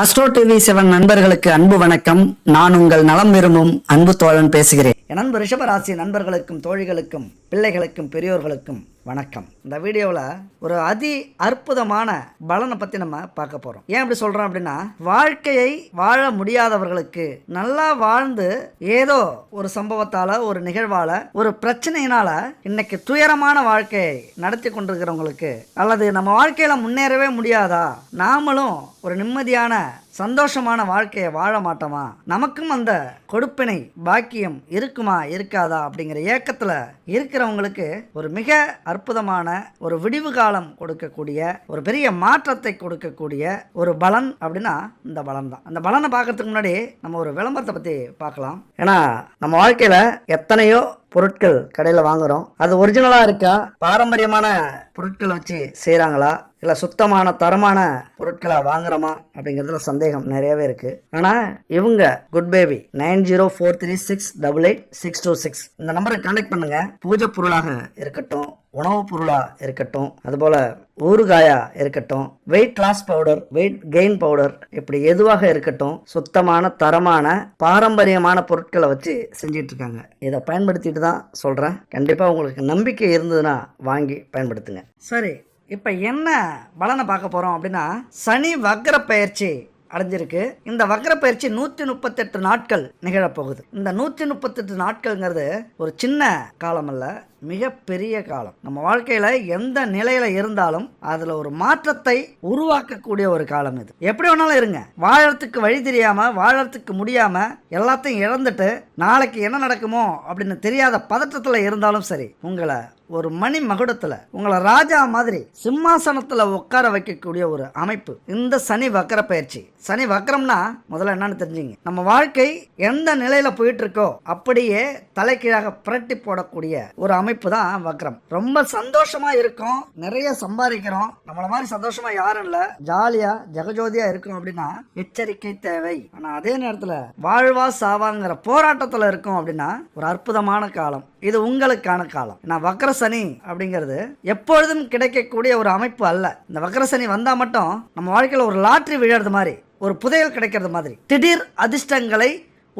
Astro TV seven நண்பர்களுக்கு அன்பு வணக்கம். நான் உங்கள் நலம் விரும்பும் அன்பு தோழன் பேசுகிறேன். என் அன்பு ரிஷபராசி நண்பர்களுக்கும் தோழிகளுக்கும் பிள்ளைகளுக்கும் பெரியோர்களுக்கும் வணக்கம். இந்த வீடியோவில் ஒரு அதி அற்புதமான பலனை பற்றி நம்ம பார்க்க போகிறோம் ஏன் அப்படி சொல்கிறோம் அப்படின்னா வாழ்க்கையை வாழ முடியாதவர்களுக்கு நல்லா வாழ்ந்து ஏதோ ஒரு சம்பவத்தால் ஒரு நிகழ்வால் ஒரு பிரச்சனையினால் இன்னைக்கு துயரமான வாழ்க்கையை நடத்தி கொண்டிருக்கிறவங்களுக்கு அல்லது நம்ம வாழ்க்கையில் முன்னேறவே முடியாதா? நாமளும் ஒரு நிம்மதியான சந்தோஷமான வாழ்க்கையை வாழ மாட்டோமா? நமக்கும் அந்த கொடுப்பினை பாக்கியம் இருக்குமா இருக்காதா? அப்படிங்கிற ஏக்கத்தில் இருக்கிறவங்களுக்கு ஒரு மிக அற்புதமான ஒரு விடிவு காலம் கொடுக்கக்கூடிய ஒரு பெரிய மாற்றத்தை கொடுக்கக்கூடிய ஒரு பலன் அப்படின்னா இந்த பலன் தான் அந்த பலனை பார்க்கறதுக்கு முன்னாடி நம்ம ஒரு விளம்பரத்தை பற்றி பார்க்கலாம். ஏன்னா நம்ம வாழ்க்கையில் எத்தனையோ பொருட்கள் கடையில் வாங்குறோம். அது ஒரிஜினலாக இருக்கா? பாரம்பரியமான பொருட்களை வச்சு செய்கிறாங்களா இல்லை சுத்தமான தரமான பொருட்களை வாங்குறோமா? அப்படிங்கிறதுல சந்தேகம் நிறையவே இருக்கு. ஆனால் இவங்க good baby nine zero four three six double eight six two six இந்த நம்பரை கான்டாக்ட் பண்ணுங்க. பூஜை பொருளாக இருக்கட்டும். உணவுப் பொருளாக இருக்கட்டும் அதுபோல் ஊறுகாயா இருக்கட்டும் weight loss powder weight gain powder இப்படி எதுவாக இருக்கட்டும் சுத்தமான தரமான பாரம்பரியமான பொருட்களை வச்சு செஞ்சிட்டு இருக்காங்க இதை பயன்படுத்திட்டு தான் சொல்கிறேன் கண்டிப்பாக உங்களுக்கு நம்பிக்கை இருந்ததுன்னா வாங்கி பயன்படுத்துங்க. சரி இப்போ என்ன பலனை பார்க்க போகிறோம் அப்படின்னா சனி வக்ர பயிற்சி அடைஞ்சிருக்கு. இந்த வக்ர பயிற்சி நூற்றி முப்பத்தெட்டு நாட்கள் நிகழப்போகுது. இந்த நூற்றி முப்பத்தெட்டு நாட்கள்ங்கிறது ஒரு சின்ன காலம் அல்ல மிகப்பெரிய காலம். நம்ம வாழ்க்கையில் எந்த நிலையில் இருந்தாலும் அதில் ஒரு மாற்றத்தை உருவாக்கக்கூடிய ஒரு காலம் இது. எப்படி வேணாலும் இருங்க. வாழறதுக்கு வழி தெரியாமல் வாழறதுக்கு முடியாமல் எல்லாத்தையும் இழந்துட்டு நாளைக்கு என்ன நடக்குமோ அப்படின்னு தெரியாத பதற்றத்தில் இருந்தாலும் சரி உங்களை ஒரு மணி மகுடத்தில் உங்களை ராஜா மாதிரி சிம்மாசனத்தில் உட்கார வைக்கக்கூடிய ஒரு அமைப்பு. இந்த சனி வக்கர பயிற்சி. சனி வக்கரம்னா முதல்ல என்னன்னு தெரிஞ்சுங்க. நம்ம வாழ்க்கை எந்த நிலையில் போயிட்டு இருக்கோ அப்படியே தலைகீழாக புரட்டி போடக்கூடிய ஒரு அமைப்பு தான் வக்ரம். ரொம்ப சந்தோஷமா இருக்கும். நிறைய சம்பாதிக்கிறோம். நம்மள மாதிரி சந்தோஷமா யாரும் இல்ல. ஜாலியா ஜெகஜோதியா இருக்கணும் அப்படின்னா எச்சரிக்கை தேவை. ஆனா அதே நேரத்துல வாழ்வா சாவாங்கிற போராட்டத்துல இருக்கும் அப்படின்னா ஒரு அற்புதமான காலம். இது உங்களுக்கான காலம். நான் வக்ர சனி அப்படிங்கிறது எப்பொழுதும் கிடைக்கக்கூடிய ஒரு அமைப்பு அல்ல. இந்த வக்ர சனி வந்தா மட்டும் நம்ம வாழ்க்கையில் ஒரு லாட்ரி விழுறது மாதிரி ஒரு புதையல் கிடைக்கிறது மாதிரி. திடீர் அதிர்ஷ்டங்களை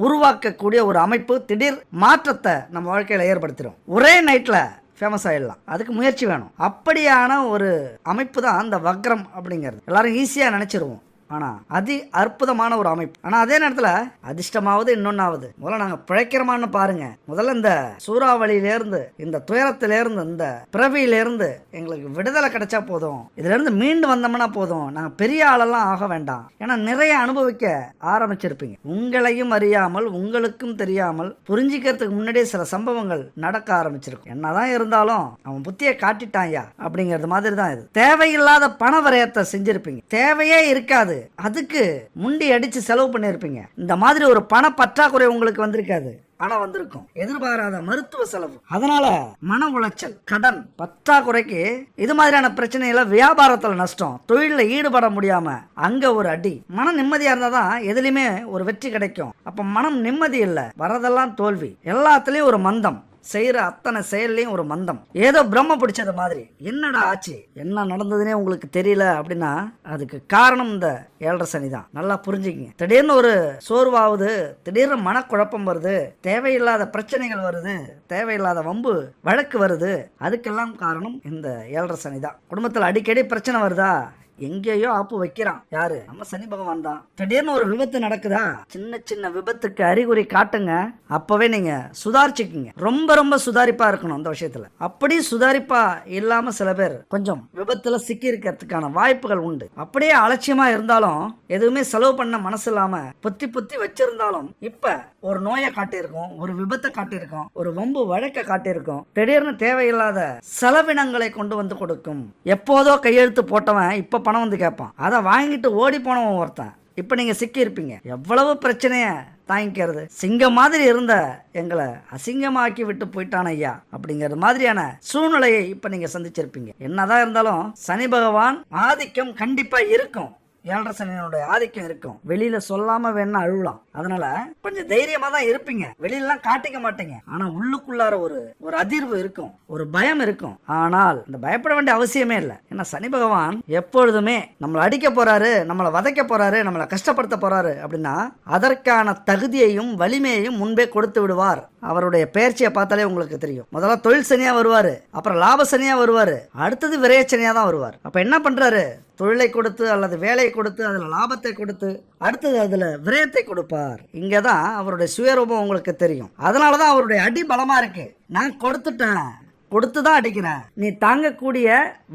உருவாக்கக்கூடிய ஒரு அமைப்பு திடீர் மாற்றத்தை நம்ம வாழ்க்கையில் ஏற்படுத்திடும் ஒரே நைட்டில் ஃபேமஸ் ஆகிடலாம் அதுக்கு முயற்சி வேணும். அப்படியான ஒரு அமைப்பு தான் அந்த வக்ரம் அப்படிங்கிறது. எல்லாரும் ஈஸியாக நினச்சிருவோம். ஆனால் அதி அற்புதமான ஒரு அமைப்பு. ஆனால் அதே நேரத்தில் அதிர்ஷ்டமாவது இன்னொன்னாவது. முதல்ல நாங்கள் பிழைக்கிறோமான்னு பாருங்க. முதல்ல இந்த சூறாவளியிலேருந்து இந்த துயரத்திலேருந்து இந்த பிறவியிலேருந்து எங்களுக்கு விடுதலை கிடைச்சா போதும். இதுலேருந்து மீண்டு வந்தோம்னா போதும். நாங்கள் பெரிய ஆளெல்லாம் ஆக வேண்டாம். ஏன்னா நிறைய அனுபவிக்க ஆரம்பிச்சிருப்பீங்க. உங்களையும் அறியாமல் உங்களுக்கும் தெரியாமல் புரிஞ்சிக்கிறதுக்கு முன்னாடியே சில சம்பவங்கள் நடக்க ஆரம்பிச்சிருக்கும். என்னதான் இருந்தாலும் அவன் புத்தியை காட்டிட்டான்யா அப்படிங்கிறது மாதிரி தான் இது. தேவையில்லாத பண வரையத்தை செஞ்சிருப்பீங்க. தேவையே இருக்காது. அதுக்கு முண்டி அடிச்சு செலவு பண்ணியிருப்பீங்க. இந்த மாதிரி ஒரு பண பற்றாக்குறை உங்களுக்கு வந்திருக்காது. பணம் வந்திருக்கும். எதிர்பாராத மருத்துவ செலவு. அதனால மன உளைச்சல் கடன் பற்றாக்குறைக்கு இது மாதிரியான பிரச்சனையில வியாபாரத்தில் நஷ்டம் தொழிலில் ஈடுபட முடியாம அங்க ஒரு அடி. மனம் நிம்மதியா இருந்தா தான் எதுலையுமே ஒரு வெற்றி கிடைக்கும். அப்ப மனம் நிம்மதி இல்லை. வரதெல்லாம் தோல்வி. எல்லாத்துலயும் ஒரு மந்தம். செய்கிற அத்தனை செயல்லையும் ஒரு மந்தம். ஏதோ பிரம்ம பிடிச்சது மாதிரி. என்னடா ஆச்சு? என்ன நடந்ததுன்னே உங்களுக்கு தெரியல அப்படின்னா அதுக்கு காரணம் இந்த ஏழரை சனி தான். நல்லா புரிஞ்சுக்கிங்க. திடீர்னு ஒரு சோர்வாகுது. திடீர்னு மனக்குழப்பம் வருது. தேவையில்லாத பிரச்சனைகள் வருது. தேவையில்லாத வம்பு வழக்கு வருது. அதுக்கெல்லாம் காரணம் இந்த ஏழரை சனி தான். குடும்பத்தில் அடிக்கடி பிரச்சனை வருதா? எங்கேயோ ஆப்பு வைக்கிறான். யாரு? நம்ம சனி பகவான் தான். திடீர்னு ஒரு விபத்து நடக்குதா? சின்ன சின்ன விபத்துக்கு அறிகுறி காட்டுங்க. அப்பவே நீங்க சுதாரிச்சுக்குங்க. ரொம்ப ரொம்ப சுதாரிப்பா இருக்கணும் அந்த விஷயத்துல. அப்படி சுதாரிப்பா இல்லாம சில பேர் கொஞ்சம் விபத்துல சிக்கி இருக்கிறதுக்கான வாய்ப்புகள் உண்டு. அப்படியே அலட்சியமா இருந்தாலும் எதுவுமே செலவு பண்ண மனசு இல்லாம புத்தி புத்தி வச்சிருந்தாலும் இப்ப ஒரு நோயை காட்டியிருக்கோம் ஒரு விபத்தை காட்டியிருக்கோம் ஒரு வம்பு வழக்க காட்டியிருக்கோம். திடீர்னு தேவையில்லாத செலவினங்களை கொண்டு வந்து கொடுக்கும். எப்போதோ கையெழுத்து போட்டவன் இப்ப பணம் வந்து கேட்பான். அதை வாங்கிட்டு ஓடி போனவன் ஒருத்தன். இப்போ நீங்கள் சிக்கியிருப்பீங்க. எவ்வளவு பிரச்சனையை தாங்கிக்கிறது? சிங்கம் மாதிரி இருந்த எங்களை அசிங்கமாக்கி விட்டு போயிட்டான் ஐயா அப்படிங்கிறது மாதிரியான சூழ்நிலையை இப்போ நீங்கள் சந்திச்சிருப்பீங்க. என்னதான் இருந்தாலும் சனி பகவான் ஆதிக்கம் கண்டிப்பாக இருக்கும். ஏழரை சனியனுடைய ஆதிக்கம் இருக்கும். வெளியில் சொல்லாமல் வேணா அழுவலாம். அதனால கொஞ்சம் தைரியமா தான் இருப்பீங்க. வெளியிலலாம் காட்டிக்க மாட்டீங்க. ஆனா உள்ளுக்குள்ளார ஒரு ஒரு அதிர்வு இருக்கும். ஒரு பயம் இருக்கும். ஆனால் இந்த பயப்பட வேண்டிய அவசியமே இல்லை. ஏன்னா சனி பகவான் எப்பொழுதுமே நம்மளை அடிக்க போறாரு நம்மளை வதைக்க போறாரு நம்மளை கஷ்டப்படுத்த போறாரு அப்படின்னா அதற்கான தகுதியையும் வலிமையையும் முன்பே கொடுத்து விடுவார். அவருடைய பயிற்சியை பார்த்தாலே உங்களுக்கு தெரியும். முதல்ல தொழில் சனியா வருவாரு அப்புறம் லாப சனியா வருவாரு அடுத்தது விரயச்சனியா தான் வருவார். அப்ப என்ன பண்றாரு? தொழிலை கொடுத்து அல்லது வேலையை கொடுத்து அதில் லாபத்தை கொடுத்து அடுத்தது அதில் விரயத்தை கொடுப்பார். இங்கே தான் அவருடைய சுயரூபம் உங்களுக்கு தெரியும். அதனால தான் அவருடைய அடி பலமாக இருக்குது நான் கொடுத்துட்டேன். கொடுத்து தான் அடிக்கிறேன். நீ தாங்கக்கூடிய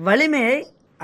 வலிமையை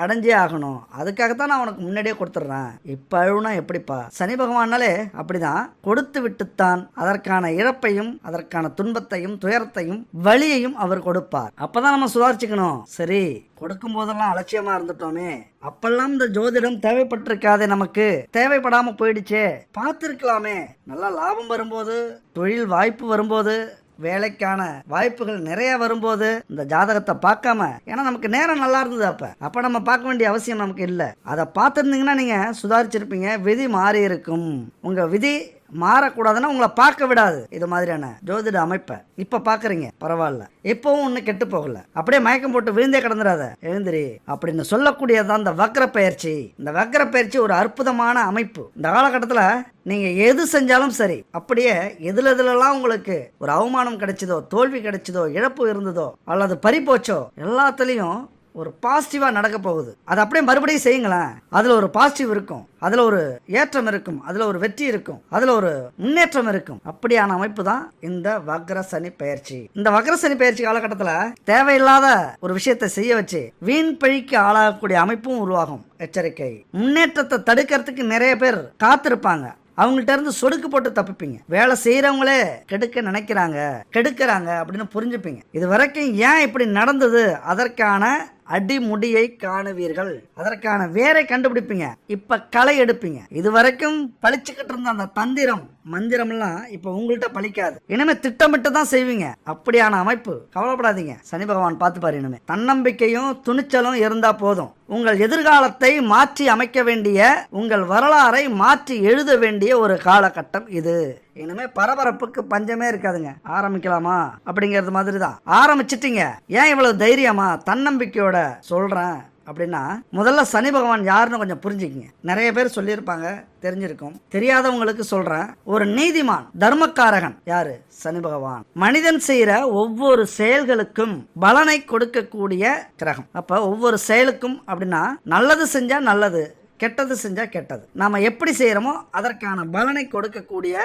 அடைஞ்சே ஆகணும். அதுக்காகத்தான் நான் உனக்கு முன்னாடியே கொடுத்துட்றேன். இப்போ அழுவுனா எப்படிப்பா? சனி பகவானாலே அப்படிதான். கொடுத்து விட்டுத்தான் அதற்கான இழப்பையும் அதற்கான துன்பத்தையும் துயரத்தையும் வலியையும் அவர் கொடுப்பார். அப்பதான் நம்ம சுதாரிச்சுக்கணும். சரி கொடுக்கும் போதெல்லாம் அலட்சியமா இருந்துட்டோமே. அப்பெல்லாம் இந்த ஜோதிடம் தேவைப்பட்டிருக்காதே நமக்கு. தேவைப்படாம போயிடுச்சே. பார்த்துருக்கலாமே. நல்லா லாபம் வரும்போது தொழில் வாய்ப்பு வரும்போது வேலைக்கான வாய்ப்புகள் நிறைய வரும்போது இந்த ஜாதகத்தை பார்க்காம ஏன்னா நமக்கு நேரம் நல்லா இருந்தது அப்ப. அப்ப நம்ம பார்க்க வேண்டிய அவசியம் நமக்கு இல்லை. அதை பார்த்துருந்தீங்கன்னா நீங்க சுதாரிச்சிருப்பீங்க. விதி மாறி இருக்கும் உங்க விதி மாறக்கூடாதுன்னா உங்களை பார்க்க விடாது. இது மாதிரியான ஜோதிட அமைப்பை இப்போ பார்க்குறீங்க பரவாயில்ல. இப்போவும் ஒன்றும் கெட்டு போகல. அப்படியே மயக்கம் போட்டு விழுந்தே கிடந்துடாத எழுந்திரி அப்படின்னு சொல்லக்கூடியதான் இந்த வக்ர பயிற்சி. இந்த வக்ர பயிற்சி ஒரு அற்புதமான அமைப்பு. இந்த காலகட்டத்தில் நீங்கள் எது செஞ்சாலும் சரி அப்படியே எதில் எதுலலாம் உங்களுக்கு ஒரு அவமானம் கிடைச்சதோ தோல்வி கிடைச்சதோ இழப்பு இருந்ததோ அல்லது பறி போச்சோ எல்லாத்துலேயும் ஒரு பாசிட்டிவாக நடக்க போகுது. அதை அப்படியே மறுபடியும் செய்யுங்களேன். அதில் ஒரு பாசிட்டிவ் இருக்கும். அதில் ஒரு ஏற்றம் இருக்கும். அதில் ஒரு வெற்றி இருக்கும். அதில் ஒரு முன்னேற்றம் இருக்கும். அப்படியான அமைப்பு தான் இந்த வக்ர சனி பயிற்சி. இந்த வக்ர சனி பயிற்சி காலகட்டத்தில் தேவையில்லாத ஒரு விஷயத்தை செய்ய வச்சு வீண் பழிக்கு ஆளாகக்கூடிய அமைப்பும் உருவாகும். எச்சரிக்கை. முன்னேற்றத்தை தடுக்கிறதுக்கு நிறைய பேர் காத்திருப்பாங்க. அவங்கள்ட்ட இருந்து சொடுக்கு போட்டு தப்பிப்பீங்க. வேலை செய்யறவங்களே கெடுக்க நினைக்கிறாங்க. கெடுக்கிறாங்க அப்படின்னு புரிஞ்சுப்பீங்க. இது வரைக்கும் ஏன் இப்படி நடந்தது? அதற்கான அடிமுடியை காணுவீர்கள். அதற்கான வேரை கண்டுபிடிப்பீங்க. இப்ப களை எடுப்பீங்க. இது வரைக்கும் பழிச்சுக்கிட்டு இருந்த அந்த தந்திரம் மந்திரம்லாம் இப்ப உங்கள்கிட்ட பழிக்காது இனிமே திட்டமிட்டு தான் செய்வீங்க. அப்படியான அமைப்பு. கவலைப்படாதீங்க. சனி பகவான் பார்த்துப்பாரு இனிமே. தன்னம்பிக்கையும் துணிச்சலும் இருந்தா போதும். உங்கள் எதிர்காலத்தை மாற்றி அமைக்க வேண்டிய உங்கள் வரலாறை மாற்றி எழுத வேண்டிய ஒரு காலகட்டம் இது. இன்னுமே பரபரப்புக்கு பஞ்சமே இருக்காதுங்க. ஆரம்பிக்கலாமா? அப்படிங்கிறது மாதிரி தான் ஆரம்பிச்சிட்டிங்க. ஏன் இவ்வளவு தைரியமா தன்னம்பிக்கையோட சொல்றேன் அப்படின்னா முதல்ல சனி பகவான் யாருன்னு கொஞ்சம் புரிஞ்சுக்கிங்க. நிறைய பேர் சொல்லியிருப்பாங்க தெரிஞ்சிருக்கும். தெரியாதவங்களுக்கு சொல்றேன். ஒரு நீதிமான் தர்மக்காரகன் யாரு? சனி பகவான். மனிதன் செய்கிற ஒவ்வொரு செயல்களுக்கும் பலனை கொடுக்கக்கூடிய கிரகம். அப்போ ஒவ்வொரு செயலுக்கும் அப்படின்னா நல்லது செஞ்சால் நல்லது கெட்டது செஞ்சால் கெட்டது. நாம் எப்படி செய்கிறோமோ அதற்கான பலனை கொடுக்கக்கூடிய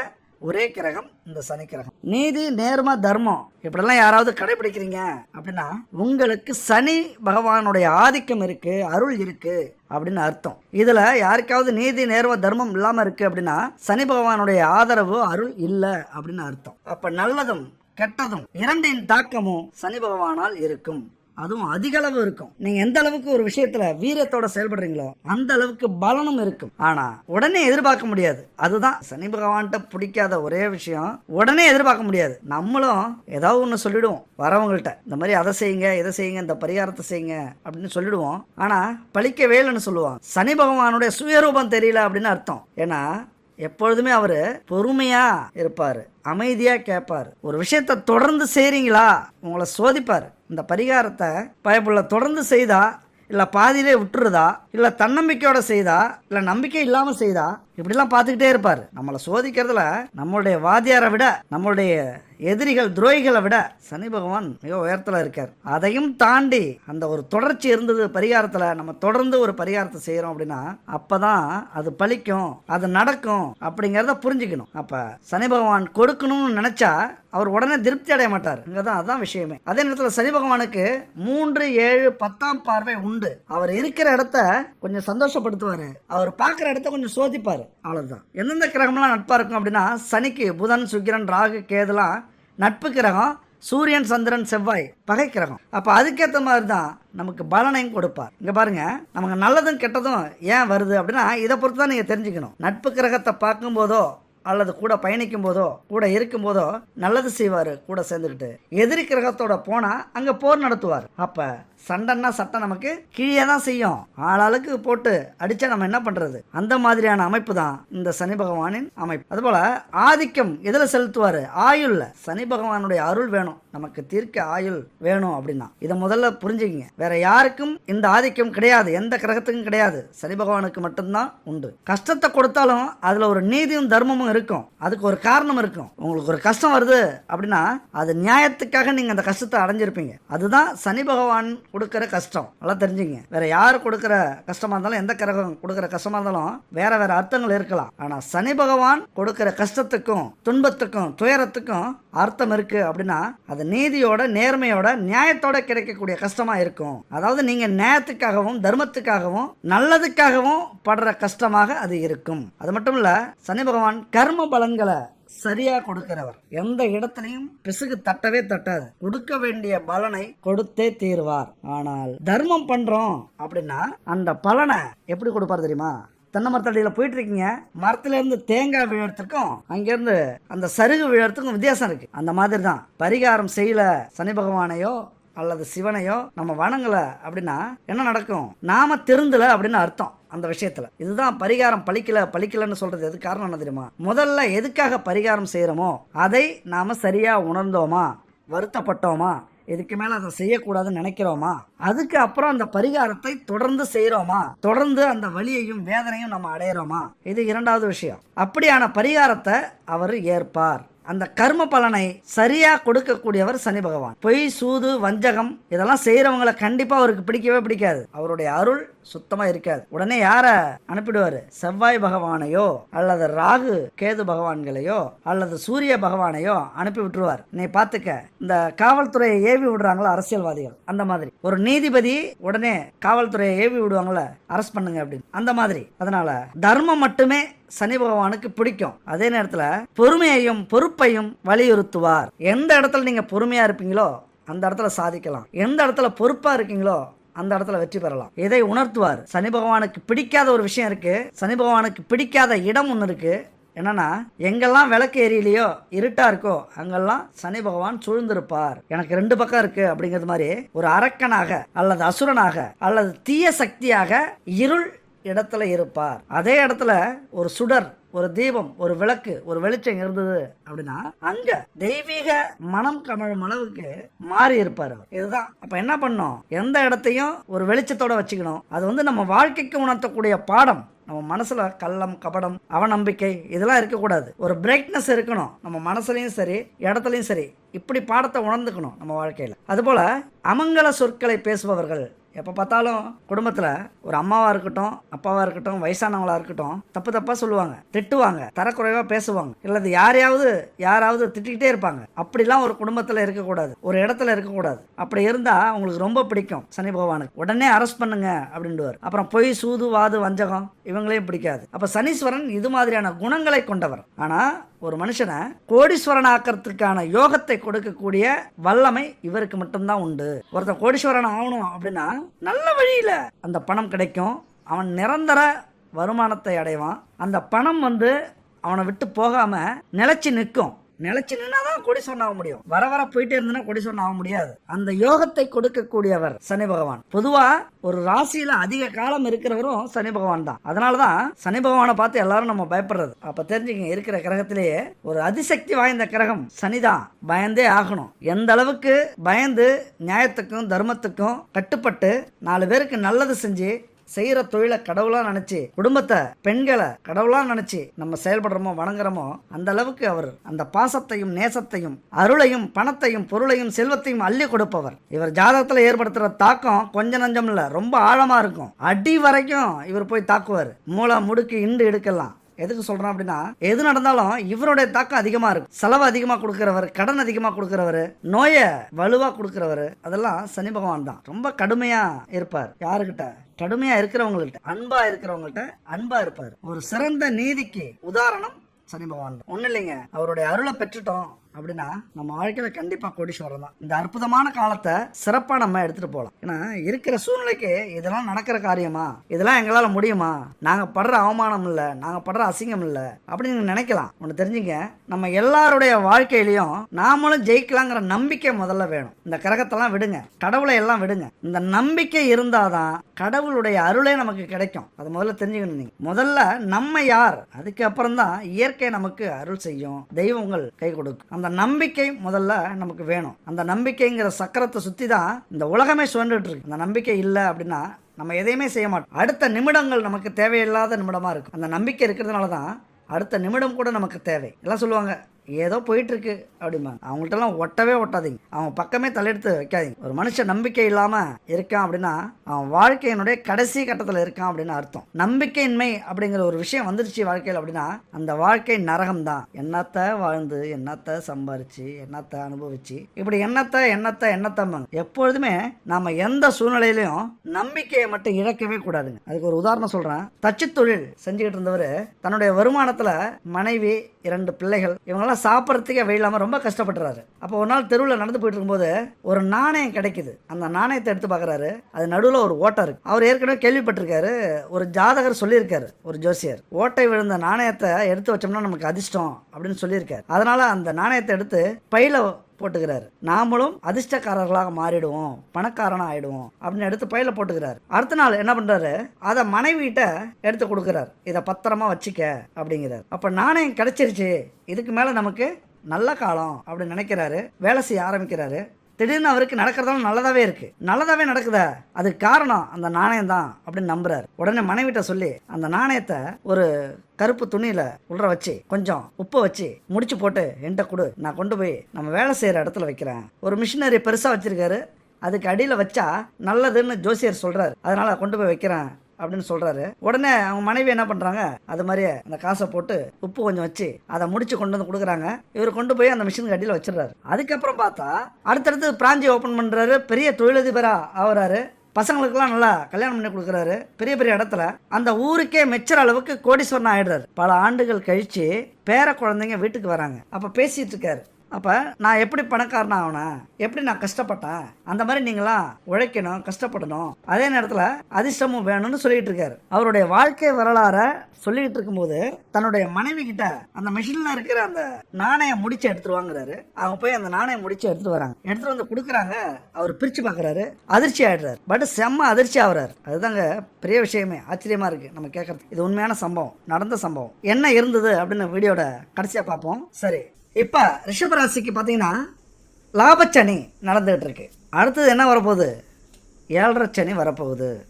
ஒரே கிரகம் இந்த சனி கிரகம். நீதி நேர்ம தர்மம். இப்படிலாம் யாராவது கடைபிடிக்கிறீங்க அப்படின்னா உங்களுக்கு சனி பகவானுடைய ஆதிக்கம் இருக்கு அருள் இருக்கு அப்படின்னு அர்த்தம். இதுல யாருக்காவது நீதி நேர்ம தர்மம் இல்லாம இருக்கு அப்படின்னா சனி பகவானுடைய ஆதரவு அருள் இல்லை அப்படின்னு அர்த்தம். அப்ப நல்லதும் கெட்டதும் இரண்டின் தாக்கமும் சனி பகவானால் இருக்கும். அதுவும் அதிக அளவு இருக்கும். நீங்க எந்த அளவுக்கு ஒரு விஷயத்துல வீரத்தோட செயல்படுறீங்களோ அந்த அளவுக்கு பலனும் இருக்கும். ஆனா உடனே எதிர்பார்க்க முடியாது. அதுதான் சனி பகவான்கிட்ட பிடிக்காத ஒரே விஷயம். உடனே எதிர்பார்க்க முடியாது. நம்மளும் ஏதாவது ஒன்று சொல்லிடுவோம் வரவங்கள்ட்ட. இந்த மாதிரி அதை செய்யுங்க இதை செய்யுங்க இந்த பரிகாரத்தை செய்யுங்க அப்படின்னு சொல்லிடுவோம். ஆனா பழிக்கவே இல்லைன்னு சொல்லுவான். சனி பகவானுடைய சுயரூபம் தெரியல அப்படின்னு அர்த்தம். ஏன்னா எப்பொழுதுமே அவர் பொறுமையா இருப்பார் அமைதியா கேட்பார். ஒரு விஷயத்தை தொடர்ந்து செய்றீங்களா உங்களை சோதிப்பார். இந்த பரிகாரத்தை பயப்புள்ள தொடர்ந்து செய்தா இல்லை பாதியிலே விட்டுருதா இல்லை தன்னம்பிக்கையோட செய்தா இல்லை நம்பிக்கை இல்லாமல் செய்தா இப்படிலாம் பார்த்துக்கிட்டே இருப்பார். நம்மளை சோதிக்கிறதுல நம்மளுடைய வாத்தியாரை விட நம்மளுடைய எதிரிகள் துரோகிகளை விட சனி பகவான் மிக உயரத்தில் இருக்கார். அதையும் தாண்டி அந்த ஒரு தொடர்ச்சி இருந்தது பரிகாரத்தில் நம்ம தொடர்ந்து ஒரு பரிகாரத்தை செய்கிறோம் அப்படின்னா அப்போ தான் அது பழிக்கும் அது நடக்கும் அப்படிங்கிறத புரிஞ்சுக்கணும். அப்போ சனி பகவான் கொடுக்கணும்னு நினச்சா அவர் உடனே திருப்தி அடைய மாட்டார். இங்கே தான் அதான் விஷயமே. அதே நேரத்தில் சனி பகவானுக்கு மூன்று ஏழு பத்தாம் பார்வை உண்டு. அவர் இருக்கிற இடத்த கொஞ்சம் சந்தோஷப்படுத்துவார். அவர் பார்க்குற இடத்த கொஞ்சம் சோதிப்பார். அவ்வளவுதான். எந்தெந்த கிரகம்லாம் நட்பாக இருக்கும் அப்படின்னா சனிக்கு புதன் சுக்கிரன் ராகு கேதுலாம் நட்பு கிரகம் சூரியன் சந்திரன் செவ்வாய் பகை கிரகம். அப்போ அதுக்கேற்ற மாதிரி தான் நமக்கு பலனையும் கொடுப்பார். இங்கே பாருங்கள் நமக்கு நல்லதும் கெட்டதும் ஏன் வருது அப்படின்னா இதை பொறுத்து தான் நீங்கள் தெரிஞ்சுக்கணும். நட்பு கிரகத்தை பார்க்கும்போதோ அல்லது கூட பயணிக்கும் போதோ கூட இருக்கும் போதோ நல்லது செய்வார் கூட சேர்ந்துக்கிட்டு. எதிரி கிரகத்தோட போனால் அங்கே போர் நடத்துவார். அப்போ சண்டைன்னா சட்டை நமக்கு கீழே தான் செய்யும். ஆளாளுக்கு போட்டு அடிச்சா நம்ம என்ன பண்றது? அந்த மாதிரியான அமைப்பு தான் இந்த சனி பகவானின் அமைப்பு. அதுபோல ஆதிக்கம் எதில் செலுத்துவார்? ஆயுள்ல. சனி பகவானுடைய அருள் வேணும். நமக்கு தீர்க்க ஆயுள் வேணும் அப்படின்னா. இதை முதல்ல புரிஞ்சுக்கிங்க. வேற யாருக்கும் இந்த ஆதிக்கம் கிடையாது. எந்த கிரகத்துக்கும் கிடையாது. சனி பகவானுக்கு மட்டும்தான் உண்டு. கஷ்டத்தை கொடுத்தாலும் அதுல ஒரு நீதியும் தர்மமும் இருக்கும். அதுக்கு ஒரு காரணம் இருக்கும். உங்களுக்கு ஒரு கஷ்டம் வருது அப்படின்னா அது நியாயத்துக்காக நீங்க அந்த கஷ்டத்தை அடைஞ்சிருப்பீங்க. அதுதான் சனி பகவான் கொடுக்குற கஷ்டம். நல்லா தெரிஞ்சுங்க. வேற யார் கொடுக்குற கஷ்டமா இருந்தாலும் எந்த கிரகம் கொடுக்குற கஷ்டமா இருந்தாலும் வேற வேற அர்த்தங்கள் இருக்கலாம். ஆனா சனி பகவான் கொடுக்குற கஷ்டத்துக்கும் துன்பத்துக்கும் துயரத்துக்கும் அர்த்தம் இருக்கு அப்படின்னா அது நீதியோட நேர்மையோட நியாயத்தோட கிடைக்கக்கூடிய கஷ்டமா இருக்கும். அதாவது நீங்க நியாயத்துக்காகவும் தர்மத்துக்காகவும் நல்லதுக்காகவும் படுற கஷ்டமாக அது இருக்கும். அது மட்டும் இல்ல சனி பகவான் கர்ம பலன்களை சரியா கொடுக்கிறவர். எந்த இடத்துலையும் பிசுகு தட்டவே தட்டாது. கொடுக்க வேண்டிய பலனை கொடுத்தே தீர்வார். ஆனால் தர்மம் பண்றோம் அப்படின்னா அந்த பலனை எப்படி கொடுப்பார் தெரியுமா? தென்னை மரத்தடியில் போயிட்டு இருக்கீங்க மரத்துல இருந்து தேங்காய் விழறதுக்கும் அங்கேருந்து அந்த சருகு விழறதுக்கும் வித்தியாசம் இருக்கு. அந்த மாதிரி தான் பரிகாரம் செய்யல சனி பகவானையோ அல்லது சிவனையோ நம்ம வணங்கலை அப்படின்னா என்ன நடக்கும்? நாம திருந்தல அப்படின்னு அர்த்தம் அந்த விஷயத்தில். இதுதான் பரிகாரம் பழிக்கல பழிக்கலன்னு சொல்கிறது எது காரணம் என்ன தெரியுமா? முதல்ல எதுக்காக பரிகாரம் செய்கிறோமோ அதை நாம் சரியாக உணர்ந்தோமா? வருத்தப்பட்டோமா? இதுக்கு மேலே அதை செய்யக்கூடாதுன்னு நினைக்கிறோமா? அதுக்கு அப்புறம் அந்த பரிகாரத்தை தொடர்ந்து செய்கிறோமா தொடர்ந்து அந்த வலியையும் வேதனையும் நம்ம அடையிறோமா? இது இரண்டாவது விஷயம். அப்படியான பரிகாரத்தை அவர் ஏற்பார். அந்த கர்ம பலனை சரியா கொடுக்கக்கூடியவர் சனி பகவான். பொய் சூது வஞ்சகம் இதெல்லாம் செய்யறவங்களை கண்டிப்பா அவருக்கு பிடிக்கவே பிடிக்காது. அவருடைய அருள் சுத்தமா இருக்காது. உடனே யார அனுப்பிடுவாரு? செவ்வாய் பகவானையோ அல்லது ராகு கேது பகவான்களையோ அல்லது சூரிய பகவானையோ அனுப்பி விட்டுருவார். நீ பாத்துக்க இந்த காவல்துறையை ஏவி விடுறாங்களோ அரசியல்வாதிகள்? அந்த மாதிரி. ஒரு நீதிபதி உடனே காவல்துறையை ஏவி விடுவாங்கள? அரெஸ்ட் பண்ணுங்க அப்படின்னு. அந்த மாதிரி. அதனால தர்மம் மட்டுமே சனி பகவானுக்கு பிடிக்கும். அதே நேரத்தில் பொறுமையையும் பொறுப்பையும் வலியுறுத்துவார். எந்த இடத்துல நீங்க பொறுமையா இருப்பீங்களோ அந்த இடத்துல சாதிக்கலாம். எந்த இடத்துல பொறுப்பா இருக்கீங்களோ அந்த இடத்துல வெற்றி பெறலாம். இதை உணர்த்துவார்? சனி பகவானுக்கு பிடிக்காத ஒரு விஷயம் இருக்கு. சனி பகவானுக்கு பிடிக்காத இடம் ஒன்று இருக்கு. என்னன்னா எங்கெல்லாம் விளக்கு எரியலையோ இருட்டா இருக்கோ அங்கெல்லாம் சனி பகவான் சூழ்ந்திருப்பார். எனக்கு ரெண்டு பக்கம் இருக்கு அப்படிங்கிறது மாதிரி ஒரு அரக்கனாக அல்லது அசுரனாக அல்லது தீய சக்தியாக இருள் இடத்துல இருப்பார். அதே இடத்துல ஒரு சுடர் ஒரு தீபம் ஒரு விளக்கு ஒரு வெளிச்சம் இருந்தது அப்படின்னா அங்க தெய்வீக மனம் கமழும் அளவுக்கு மாறி இருப்பார் இதுதான். அப்ப என்ன பண்ணோம்? எந்த இடத்தையும் ஒரு வெளிச்சத்தோட வச்சுக்கணும். அது வந்து நம்ம வாழ்க்கைக்கு உணர்த்தக்கூடிய பாடம். நம்ம மனசுல கள்ளம் கபடம் அவநம்பிக்கை இதெல்லாம் இருக்கக்கூடாது. ஒரு பிரைட்னஸ் இருக்கணும். நம்ம மனசுலையும் சரி இடத்துலையும் சரி. இப்படி பாடத்தை உணர்ந்துக்கணும் நம்ம வாழ்க்கையில். அதுபோல் அமங்கல சொற்களை பேசுபவர்கள் எப்போ பார்த்தாலும் குடும்பத்தில் ஒரு அம்மாவாக இருக்கட்டும் அப்பாவாக இருக்கட்டும் வயசானவங்களாக இருக்கட்டும் தப்பு தப்பாக சொல்லுவாங்க திட்டுவாங்க தரக்குறைவாக பேசுவாங்க. இல்லது யாரையாவது யாராவது திட்டிக்கிட்டே இருப்பாங்க. அப்படிலாம் ஒரு குடும்பத்தில் இருக்கக்கூடாது. ஒரு இடத்துல இருக்கக்கூடாது. அப்படி இருந்தால் அவங்களுக்கு ரொம்ப பிடிக்கும் சனி பகவானுக்கு. உடனே அரெஸ்ட் பண்ணுங்க அப்படின்டுவார் அப்புறம் பொய் சூது வாது வஞ்சகம் இவங்களையும் பிடிக்காது. அப்போ சனீஸ்வரன் இது மாதிரியான குணங்களை கொண்டவர். ஆனால் ஒரு மனுஷனை கோடீஸ்வரன் ஆக்கிறதுக்கான யோகத்தை கொடுக்கக்கூடிய வல்லமை இவருக்கு மட்டும்தான் உண்டு. ஒருத்தன் கோடீஸ்வரன் ஆகணும் அப்படின்னா நல்ல வழியில் அந்த பணம் கிடைக்கும். அவன் நிரந்தர வருமானத்தை அடைவான். அந்த பணம் வந்து அவனை விட்டு போகாமல் நிலச்சி நிற்கும். நிலைச்சு நின்னாதான் கொடிசொன் ஆக முடியும். வர வர போயிட்டே இருந்தனா கொடிசொன் ஆக முடியாது. அந்த யோகத்தை கொடுக்கக்கூடியவர் சனி பகவான். பொதுவா ஒரு ராசியில அதிக காலம் இருக்கிறவரும் சனி பகவான் தான். அதனாலதான் சனி பகவானை பார்த்து எல்லாரும் நம்ம பயப்படுறது. அப்ப தெரிஞ்சுங்க இருக்கிற கிரகத்திலேயே ஒரு அதிசக்தி வாய்ந்த கிரகம் சனிதான். பயந்தே ஆகணும். எந்த அளவுக்கு பயந்து நியாயத்துக்கும் தர்மத்துக்கும் கட்டுப்பட்டு நாலு பேருக்கு நல்லது செஞ்சு செய்யற தொழிலை கடவுளா நினைச்சு குடும்பத்தை பெண்களை கடவுளா நினைச்சு நம்ம செயல்படுறோமோ வணங்குறோமோ அந்த அளவுக்கு அவர் அந்த பாசத்தையும் நேசத்தையும் அருளையும் பணத்தையும் பொருளையும் செல்வத்தையும் அள்ளி கொடுப்பவர். இவர் ஜாதகத்துல ஏற்படுத்துற தாக்கம் கொஞ்ச நஞ்சம் இல்ல ரொம்ப ஆழமா இருக்கும். அடி வரைக்கும் இவர் போய் தாக்குவார். மூளை முடுக்கு இண்டு எடுக்கலாம் எதுக்கு சொல்றேன் அப்படின்னா எது நடந்தாலும் இவருடைய தாக்கம் அதிகமா இருக்கும் செலவு அதிகமா கொடுக்கிறவர் கடன் அதிகமா கொடுக்கிறவர் நோயை வலுவா கொடுக்கிறவர் அதெல்லாம் சனி பகவான் தான். ரொம்ப கடுமையா இருப்பார். யாருக்கிட்ட? கடுமையா இருக்கிறவங்கள்ட்ட. அன்பா இருக்கிறவங்கள்ட்ட அன்பா இருப்பார். ஒரு சிறந்த நீதிக்கு உதாரணம் சனி பகவான் தான். ஒன்றும் இல்லைங்க. அவருடைய அருளை பெற்றுட்டோம். அப்படின்னா நம்ம வாழ்க்கையில கண்டிப்பா கோடீஸ்வரம் தான். இந்த அற்புதமான காலத்தை சிறப்பா நம்ம எடுத்துட்டு போகலாம் ஏன்னா இருக்கிற சூழ்நிலைக்கு இதெல்லாம் நடக்கிற காரியமா? இதெல்லாம் எங்களால் முடியுமா? நாங்க படுற அவமானம் இல்ல நாங்க படுற அசிங்கம் இல்ல அப்படின்னு நினைக்கலாம். ஒன்று தெரிஞ்சுங்க நம்ம எல்லாருடைய வாழ்க்கையிலையும் நாமளும் ஜெயிக்கலாங்கிற நம்பிக்கை முதல்ல வேணும். இந்த கிரகத்தெல்லாம் விடுங்க கடவுளை எல்லாம் விடுங்க. இந்த நம்பிக்கை இருந்தாதான் கடவுளுடைய அருளே நமக்கு கிடைக்கும். அது முதல்ல தெரிஞ்சுக்கணும் நீங்க. முதல்ல நம்ம யார்? அதுக்கப்புறம் தான் இயற்கை நமக்கு அருள் செய்யும் தெய்வங்கள் கை கொடுக்கும். அந்த நம்பிக்கை முதல்ல நமக்கு வேணும். அந்த நம்பிக்கைங்கிற சக்கரத்தை சுற்றி தான் இந்த உலகமே சுழண்டுட்டு இருக்கு அந்த நம்பிக்கை இல்லை அப்படின்னா நம்ம எதையுமே செய்ய மாட்டோம். அடுத்த நிமிடங்கள் நமக்கு தேவையில்லாத நிமிடமாக இருக்கும். அந்த நம்பிக்கை இருக்கிறதுனால தான் அடுத்த நிமிடம் கூட நமக்கு தேவை. எல்லாம் சொல்லுவாங்க ஏதோ போயிட்டுருக்கு அப்படிமா அப்படிம்பாங்க. அவங்கள்ட்டலாம் ஒட்டவே ஒட்டாதீங்க. அவன் பக்கமே தலையெடுத்து வைக்காதீங்க. ஒரு மனுஷன் நம்பிக்கை இல்லாமல் இருக்கான் அப்படின்னா அவன் வாழ்க்கையினுடைய கடைசி கட்டத்தில் இருக்கான் அப்படின்னு அர்த்தம். நம்பிக்கையின்மை அப்படிங்கிற ஒரு விஷயம் வந்துருச்சு வாழ்க்கையில் அப்படின்னா அந்த வாழ்க்கை நரகம் தான் என்னத்தை வாழ்ந்து என்னத்தை சம்பாரிச்சு என்னத்தை அனுபவிச்சு. இப்படி என்னத்த எண்ணத்தை எண்ணத்தம்பாங்க. எப்பொழுதுமே நாம் எந்த சூழ்நிலையிலையும் நம்பிக்கையை மட்டும் இழக்கவே கூடாதுங்க. அதுக்கு ஒரு உதாரணம் சொல்கிறேன் தச்சு தொழில் செஞ்சுக்கிட்டு இருந்தவர் தன்னுடைய வருமானத்தில் மனைவி இரண்டு பிள்ளைகள் இவங்கெல்லாம் சாப்பிட்றதுக்கே வழி இல்லாமல் ரொம்ப கஷ்டப்பட்டுறாரு. அப்போ ஒரு நாள் தெருவில் நடந்து போயிட்டு இருக்கும்போது ஒரு நாணயம் கிடைக்குது. அந்த நாணயத்தை எடுத்து பார்க்குறாரு அது நடுவில் ஒரு ஓட்டை இருக்கு. அவர் ஏற்கனவே கேள்விப்பட்டிருக்காரு. ஒரு ஜாதகர் சொல்லியிருக்காரு ஒரு ஜோசியர். ஓட்டை விழுந்த நாணயத்தை எடுத்து வச்சோம்னா நமக்கு அதிர்ஷ்டம் அப்படின்னு சொல்லியிருக்காரு. அதனால அந்த நாணயத்தை எடுத்து பையில போட்டுக்கிறாரு. நாமளும் அதிர்ஷ்டக்காரர்களாக மாறிடுவோம். பணக்காரனா ஆயிடுவோம். அப்படின்னு எடுத்து பையில போட்டுக்கிறாரு. அடுத்த நாள் என்ன பண்றாரு? அதை மனைவிட்ட எடுத்து கொடுக்குறாரு. இதை பத்திரமா வச்சுக்க அப்படிங்கிறார். அப்ப நாணயம் கிடைச்சிருச்சு. இதுக்கு மேல நமக்கு நல்ல காலம் அப்படின்னு நினைக்கிறாரு. வேலை செய்ய ஆரம்பிக்கிறாரு. திடீர்னு அவருக்கு நடக்கிறதால நல்லதாவே இருக்கு. நல்லதாவே நடக்குதா? அதுக்கு காரணம் அந்த நாணயம் தான் அப்படின்னு நம்புறாரு. உடனே மனைவிட்ட சொல்லி அந்த நாணயத்தை ஒரு கருப்பு துணியில உள்ள வச்சு கொஞ்சம் உப்பை வச்சு முடிச்சு போட்டு என்கிட்ட கொடு. நான் கொண்டு போய் நம்ம வேலை செய்யற இடத்துல வைக்கிறேன். ஒரு மிஷினரி பெருசா வச்சிருக்காரு. அதுக்கு அடியில் வச்சா நல்லதுன்னு ஜோசியர் சொல்கிறார் அதனால் கொண்டு போய் வைக்கிறேன். அப்படின்னு சொல்றாரு. உடனே அவங்க மனைவி என்ன பண்றாங்க? அது மாதிரியே அந்த காசை போட்டு உப்பு கொஞ்சம் வச்சு அதை முடிச்சு கொண்டு வந்து கொடுக்குறாங்க. இவர் கொண்டு போய் அந்த மிஷின் அடியில் வச்சிடுறாரு. அதுக்கப்புறம் பார்த்தா அடுத்தடுத்து பிராஞ்சி ஓப்பன் பண்றாரு. பெரிய தொழிலதிபரா ஆகுறாரு. பசங்களுக்கெல்லாம் நல்லா கல்யாணம் பண்ணி கொடுக்குறாரு. பெரிய பெரிய இடத்துல அந்த ஊருக்கே மெச்சர் அளவுக்கு கோடீஸ்வரன் ஆயிடுறாரு. பல ஆண்டுகள் கழிச்சு பேர குழந்தைங்க வீட்டுக்கு வராங்க. அப்போ பேசிட்டு இருக்காரு. அப்போ நான் எப்படி பணக்காரன் ஆகணும் எப்படி நான் கஷ்டப்பட்டேன் அந்த மாதிரி நீங்களாம் உழைக்கணும் கஷ்டப்படணும். அதே நேரத்தில் அதிர்ஷ்டமும் வேணும்னு சொல்லிட்டு இருக்காரு. அவருடைய வாழ்க்கை வரலாறை சொல்லிக்கிட்டு இருக்கும்போது தன்னுடைய மனைவி கிட்ட அந்த மிஷினில் இருக்கிற அந்த நாணயம் முடிச்சு எடுத்துட்டு வாங்குறாரு. அவங்க போய் அந்த நாணயம் முடிச்சு எடுத்துட்டு வராங்க. எடுத்துட்டு வந்து கொடுக்குறாங்க. அவர் பிரிச்சு பார்க்குறாரு அதிர்ச்சி ஆயிடுறாரு. பட் செம்ம அதிர்ச்சி ஆகுறாரு. அதுதாங்க பெரிய விஷயமே. ஆச்சரியமா இருக்கு நம்ம கேட்கறது இது உண்மையான சம்பவம். நடந்த சம்பவம். என்ன இருந்தது அப்படின்னு வீடியோட கடைசியாக பார்ப்போம். சரி. இப்போ ரிஷபராசிக்கு பார்த்தீங்கன்னா லாபச்சனி நடந்துகிட்டு இருக்கு அடுத்தது என்ன வரப்போகுது? ஏழரை சனி வரப்போகுது.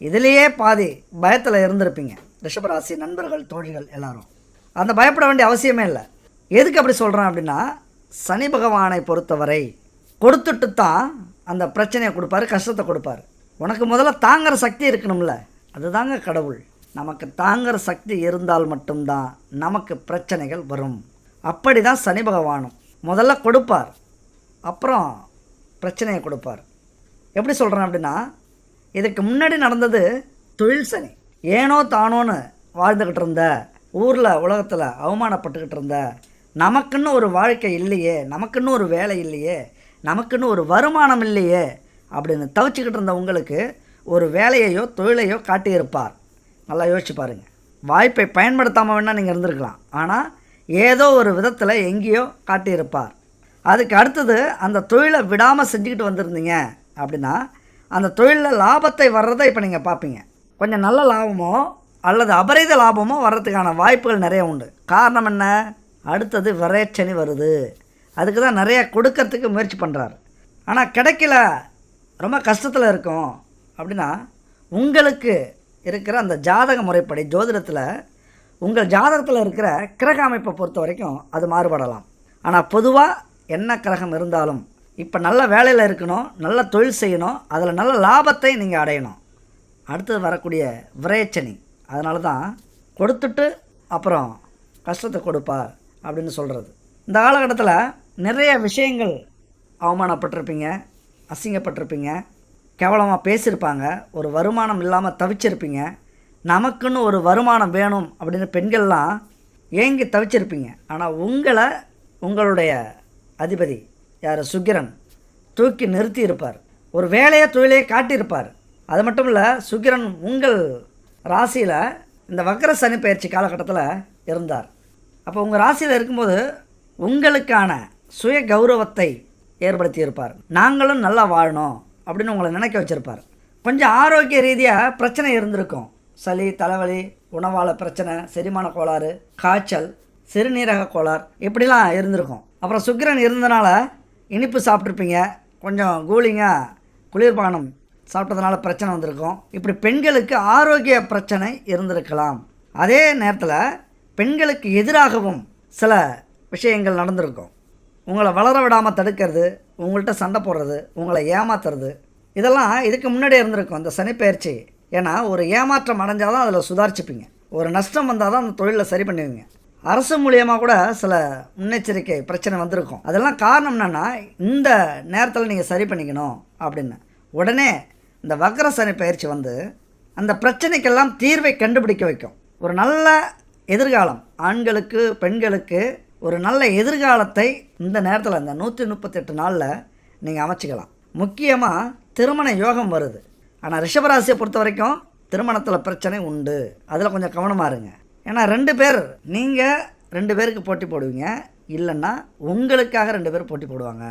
இதுலேயே பாதி பயத்தில் இருந்திருப்பீங்க. ரிஷபராசி நண்பர்கள் தோழிகள் எல்லாரும். அந்த பயப்பட வேண்டிய அவசியமே இல்லை. எதுக்கு அப்படி சொல்கிறேன் அப்படின்னா சனி பகவானை பொறுத்தவரை கொடுத்துட்டு தான் அந்த பிரச்சனையை கொடுப்பாரு கஷ்டத்தை கொடுப்பாரு. உனக்கு முதல்ல தாங்குற சக்தி இருக்கணும்ல. அதுதாங்க கடவுள். நமக்கு தாங்குற சக்தி இருந்தால் மட்டும்தான் நமக்கு பிரச்சனைகள் வரும். அப்படி தான் சனி பகவானும். முதல்ல கொடுப்பார். அப்புறம் பிரச்சனையை கொடுப்பார். எப்படி சொல்கிறேன் அப்படின்னா இதுக்கு முன்னாடி நடந்தது தொழில் சனி. ஏனோ தானோன்னு வாழ்ந்துக்கிட்டு இருந்த ஊரில் உலகத்தில் அவமானப்பட்டுக்கிட்டு இருந்த நமக்குன்னு ஒரு வாழ்க்கை இல்லையே நமக்குன்னு ஒரு வேலை இல்லையே நமக்குன்னு ஒரு வருமானம் இல்லையே அப்படின்னு தவிச்சுக்கிட்டு இருந்த உங்களுக்கு ஒரு வேலையையோ தொழிலையோ காட்டியிருப்பார். நல்லா யோசிச்சு பாருங்கள் வாய்ப்பை பயன்படுத்தாமல் வேணால் நீங்கள் இருந்திருக்கலாம். ஆனால் ஏதோ ஒரு விதத்தில் எங்கேயோ காட்டியிருப்பார். அதுக்கு அடுத்தது அந்த தொழிலை விடாமல் செஞ்சுக்கிட்டு வந்திருந்தீங்க அப்படின்னா அந்த தொழிலில் லாபத்தை வர்றதை இப்போ நீங்கள் பார்ப்பீங்க கொஞ்சம் நல்ல லாபமோ அல்லது அபரித லாபமோ வர்றதுக்கான வாய்ப்புகள் நிறைய உண்டு. காரணம் என்ன? அடுத்தது விரைச்சனி வருது. அதுக்கு தான் நிறைய கொடுக்கறதுக்கு முயற்சி பண்ணுறாரு ஆனால் கிடைக்கல. ரொம்ப கஷ்டத்தில் இருக்கும். அப்படின்னா உங்களுக்கு இருக்கிற அந்த ஜாதக முறைப்படி ஜோதிடத்தில் உங்கள் ஜாதகத்தில் இருக்கிற கிரக அமைப்பை பொறுத்த வரைக்கும் அது மாறுபடலாம். ஆனால் பொதுவாக என்ன கிரகம் இருந்தாலும் இப்போ நல்ல வேலையில் இருக்கணும் நல்ல தொழில் செய்யணும் அதில் நல்ல லாபத்தை நீங்கள் அடையணும். அடுத்தது வரக்கூடிய விரேச்சனி அதனால தான் கொடுத்துட்டு அப்புறம் கஷ்டத்தை கொடுப்பார் அப்படின்னு சொல்கிறது இந்த காலகட்டத்தில் நிறைய விஷயங்கள் அவமானப்பட்டிருப்பீங்க அசிங்கப்பட்டிருப்பீங்க கேவலமாக பேசியிருப்பாங்க ஒரு வருமானம் இல்லாமல் தவிச்சிருப்பீங்க நமக்குன்னு ஒரு வருமானம் வேணும் அப்படின்னு பெண்கள்லாம் ஏங்கி தவிச்சிருப்பீங்க. ஆனால் உங்களை உங்களுடைய அதிபதி யார்? சுக்கிரன் தூக்கி நிறுத்தி இருப்பார் ஒரு வேலையை தொழிலையே காட்டியிருப்பார். அது மட்டும் இல்லை சுக்கிரன் உங்கள் ராசியில் இந்த வக்கர சனி பயிற்சி காலகட்டத்தில் இருந்தார். அப்போ உங்கள் ராசியில் இருக்கும்போது உங்களுக்கான சுய கௌரவத்தை ஏற்படுத்தி இருப்பார் நாங்களும் நல்லா வாழணும் அப்படின்னு உங்களை நினைக்க வச்சுருப்பார். கொஞ்சம் ஆரோக்கிய ரீதியாக பிரச்சனை இருந்திருக்கும். சளி தலைவலி உணவால பிரச்சனை செரிமான கோளாறு காய்ச்சல் சிறுநீரக கோளாறு இப்படிலாம் இருந்திருக்கும். அப்புறம் சுக்கிரன் இருந்தனால இனிப்பு சாப்பிட்ருப்பீங்க கொஞ்சம் கூலிங்காக குளிர்பானம் சாப்பிட்டதுனால பிரச்சனை வந்திருக்கும். இப்படி பெண்களுக்கு ஆரோக்கிய பிரச்சனை இருந்திருக்கலாம். அதே நேரத்தில் பெண்களுக்கு எதிராகவும் சில விஷயங்கள் நடந்திருக்கும். உங்களை வளர விடாமல் தடுக்கிறது உங்கள்கிட்ட சண்டை போடுறது உங்களை ஏமாத்துறது இதெல்லாம் இதுக்கு முன்னாடி இருந்திருக்கும். இந்த சனிப்பெயர்ச்சி ஏன்னா ஒரு ஏமாற்றம் அடைஞ்சால் தான் அதில் சுதாரிச்சுப்பீங்க. ஒரு நஷ்டம் வந்தால் தான் அந்த தொழிலை சரி பண்ணுவீங்க அரசு மூலியமாக கூட சில முன்னெச்சரிக்கை பிரச்சனை வந்திருக்கும். அதெல்லாம் காரணம் என்னென்னா இந்த நேரத்தில் நீங்கள் சரி பண்ணிக்கணும் அப்படின்னு. உடனே இந்த வக்கர சனி பயிற்சி வந்து அந்த பிரச்சனைக்கெல்லாம் தீர்வை கண்டுபிடிக்க வைக்கும். ஒரு நல்ல எதிர்காலம் ஆண்களுக்கு பெண்களுக்கு ஒரு நல்ல எதிர்காலத்தை இந்த நேரத்தில் இந்த நூற்றி முப்பத்தெட்டு நாளில் நீங்கள் அமைச்சிக்கலாம். முக்கியமாக திருமண யோகம் வருது. ஆனால் ரிஷபராசியை பொறுத்த வரைக்கும் திருமணத்தில் பிரச்சனை உண்டு. அதில் கொஞ்சம் கவனமாக இருங்க. ஏன்னா ரெண்டு பேர் நீங்கள் ரெண்டு பேருக்கு போட்டி போடுவீங்க. இல்லைன்னா உங்களுக்காக ரெண்டு பேர் போட்டி போடுவாங்க.